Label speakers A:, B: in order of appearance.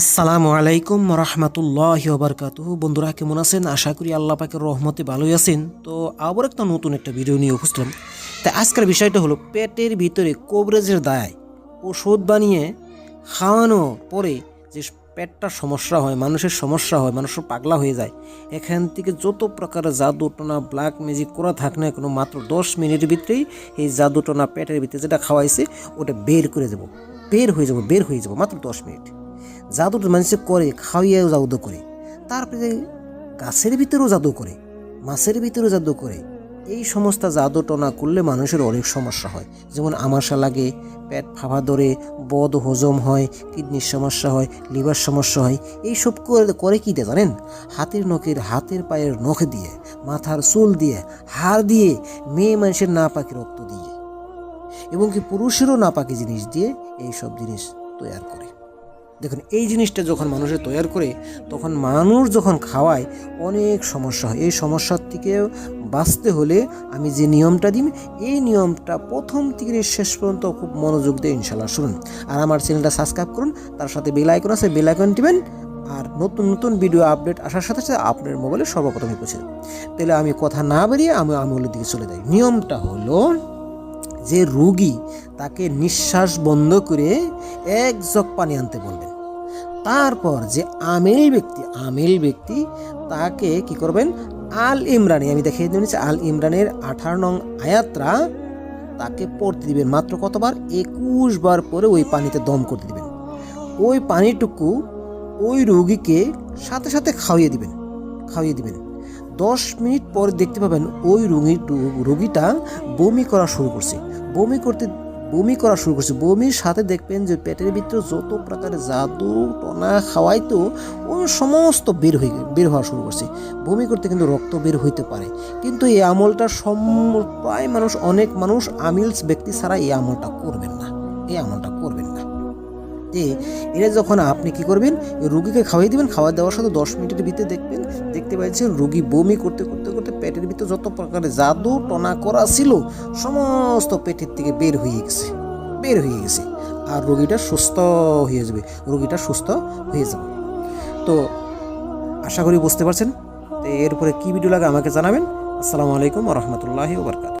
A: আসসালামু আলাইকুম রহমতুল্লাহ বারকাত বন্ধুরা, কেমন আছেন? আশা করি আল্লাহ পাকের রহমতে ভালোই আছেন। তো আবার একটা নতুন একটা ভিডিও নিয়ে উপস্থিত। তাই আজকের বিষয়টা হলো, পেটের ভিতরে কোবরেজের দায়। ওষুধ বানিয়ে খাওয়ানো পরে যে পেটটার সমস্যা হয়, মানুষের সমস্যা হয়, মানুষ পাগলা হয়ে যায়, এখান থেকে যত প্রকারের জাদু টোনা ব্ল্যাক ম্যাজিক করা থাক না কোনো, মাত্র দশ মিনিটের ভিতরেই এই জাদু টোনা পেটের ভিতরে যেটা খাওয়াইছে, ওটা বের করে দেবো। বের হয়ে যাব, বের হয়ে যাব, মাত্র দশ মিনিট। জাদুটা মানুষে করে, খাওয়াইয়াও জাদু করে। তারপরে গাছের ভিতরেও জাদু করে, মাছের ভিতরেও জাদু করে। এই সমস্ত জাদু টনা করলে মানুষের অনেক সমস্যা হয়। যেমন আমাশা লাগে, পেট ফাঁপা ধরে, বদ হজম হয়, কিডনির সমস্যা হয়, লিভার সমস্যা হয়। এইসব করে করে কী জানেন? হাতের নখের, হাতের পায়ের নখ দিয়ে, মাথার চুল দিয়ে, হাড় দিয়ে, মেয়ে মানুষের না পাকি রক্ত দিয়ে। এবং কি পুরুষেরও না পাকি জিনিস দিয়ে এই সব জিনিস তৈরি করে। দেখুন, এই জিনিসটা যখন মানুষের তৈরি করে, তখন মানুষ যখন খাওয়ায়, অনেক সমস্যা হয়। এই সমস্যার থেকে বাঁচতে হলে আমি যে নিয়মটা দিই এই নিয়মটা প্রথম থেকে শেষ পর্যন্ত খুব মনোযোগ দিয়ে ইনশাল্লাহ শুনুন। আর আমার চ্যানেলটা সাবস্ক্রাইব করুন, তার সাথে বেল আইকন আছে, বেল আইকন টিবেন আর নতুন নতুন ভিডিও আপডেট আসার সাথে সাথে আপনার মোবাইলে সর্বপ্রথমে পৌঁছে। তাহলে আমি কথা না বেরিয়ে আমি আমলের দিকে চলে যাই। নিয়মটা হলো যে রুগী তাকে নিঃশ্বাস বন্ধ করে এক জগ পানি আনতে বলবেন। তারপর যে আমেল ব্যক্তি আমেল ব্যক্তি তাকে কি করবেন? আল ইমরানি। আমি দেখিয়ে দিয়েছি আল ইমরানের আঠারো নং আয়াত্রা তাকে পড়তে দিবেন। মাত্র কতবার? একুশ বার পরে ওই পানিতে দম করতে দিবেন। ওই পানিটুকু ওই রোগীকে সাথে সাথে খাওয়িয়ে দিবেন খাওয়িয়ে দিবেন। দশ মিনিট পর দেখতে পাবেন ওই রোগী রোগীটা বমি করা শুরু করছে। বমি করতে বমি করা শুরু করছে। বমির সাথে দেখবেন যে পেটের ভিতরে যত প্রকারের জাদু, টনা খাওয়াইতো ওই সমস্ত বের হয়ে বের হওয়া শুরু করছে। বমি করতে কিন্তু রক্ত বের হইতে পারে। কিন্তু এই আমলটা সম প্রায় মানুষ অনেক মানুষ আমিলস ব্যক্তি ছাড়া এই আমলটা করবেন না। এই আমলটা করবেন না। যে এটা যখন আপনি কি করবেন রুগীকে খাওয়াই দিবেন খাওয়া দেওয়ার সাথে দশ মিনিটের ভিতরে দেখবেন, দেখতে পাচ্ছেন রুগী বমি করতে করতে করতে পেটের ভিতরে যত প্রকারের জাদু, টনা, করা ছিল, সমস্ত পেটের থেকে বের হয়ে গেছে, বের হয়ে গেছে। আর রোগীটা সুস্থ হয়ে যাবে, রোগীটা সুস্থ হয়ে যাবে। তো আশা করি বুঝতে পারছেন। তো এরপরে কী ভিডিও লাগে আমাকে জানাবেন। আসসালামু আলাইকুম রহমতুল্লাহি ওবরকাত